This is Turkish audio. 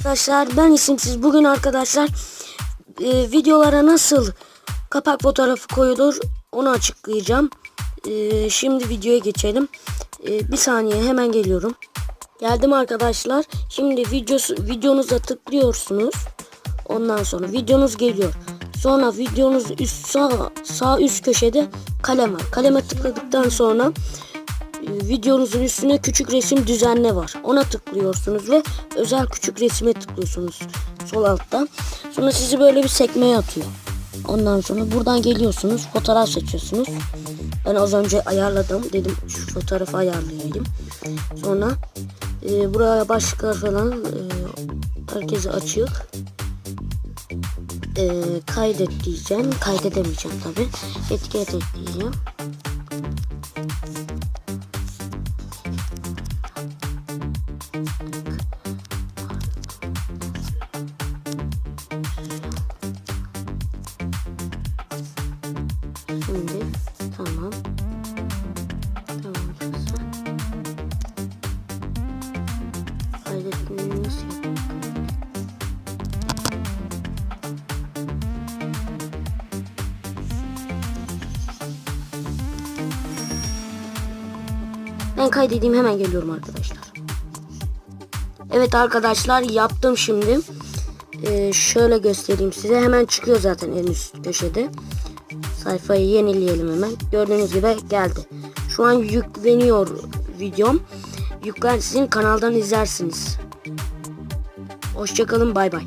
Arkadaşlar ben isimsiz bugün arkadaşlar e, videolara nasıl kapak fotoğrafı koyulur onu açıklayacağım. E, şimdi videoya geçelim. E, bir saniye hemen geliyorum. Geldim arkadaşlar. Şimdi videosu, videonuza tıklıyorsunuz. Ondan sonra videonuz geliyor. Sonra videonuz üst sağ, sağ üst köşede kalem var. Kaleme tıkladıktan sonra videonuzun üstüne küçük resim düzenle var. Ona tıklıyorsunuz ve özel küçük resime tıklıyorsunuz sol altta. Sonra sizi böyle bir sekmeye atıyor. Ondan sonra buradan geliyorsunuz fotoğraf seçiyorsunuz. Ben az önce ayarladım dedim şu fotoğrafı ayarlayayım. Sonra e, buraya başka falan e, herkese açık. E, kaydet diyeceğim. Kaydedemeyeceğim tabi. Etiket Ben kaydedeyim hemen geliyorum arkadaşlar. Evet arkadaşlar yaptım şimdi. Ee, şöyle göstereyim size. Hemen çıkıyor zaten en üst köşede. Sayfayı yenileyelim hemen. Gördüğünüz gibi geldi. Şu an yükleniyor videom. Yüklensin kanaldan izlersiniz. Hoşçakalın bay bay.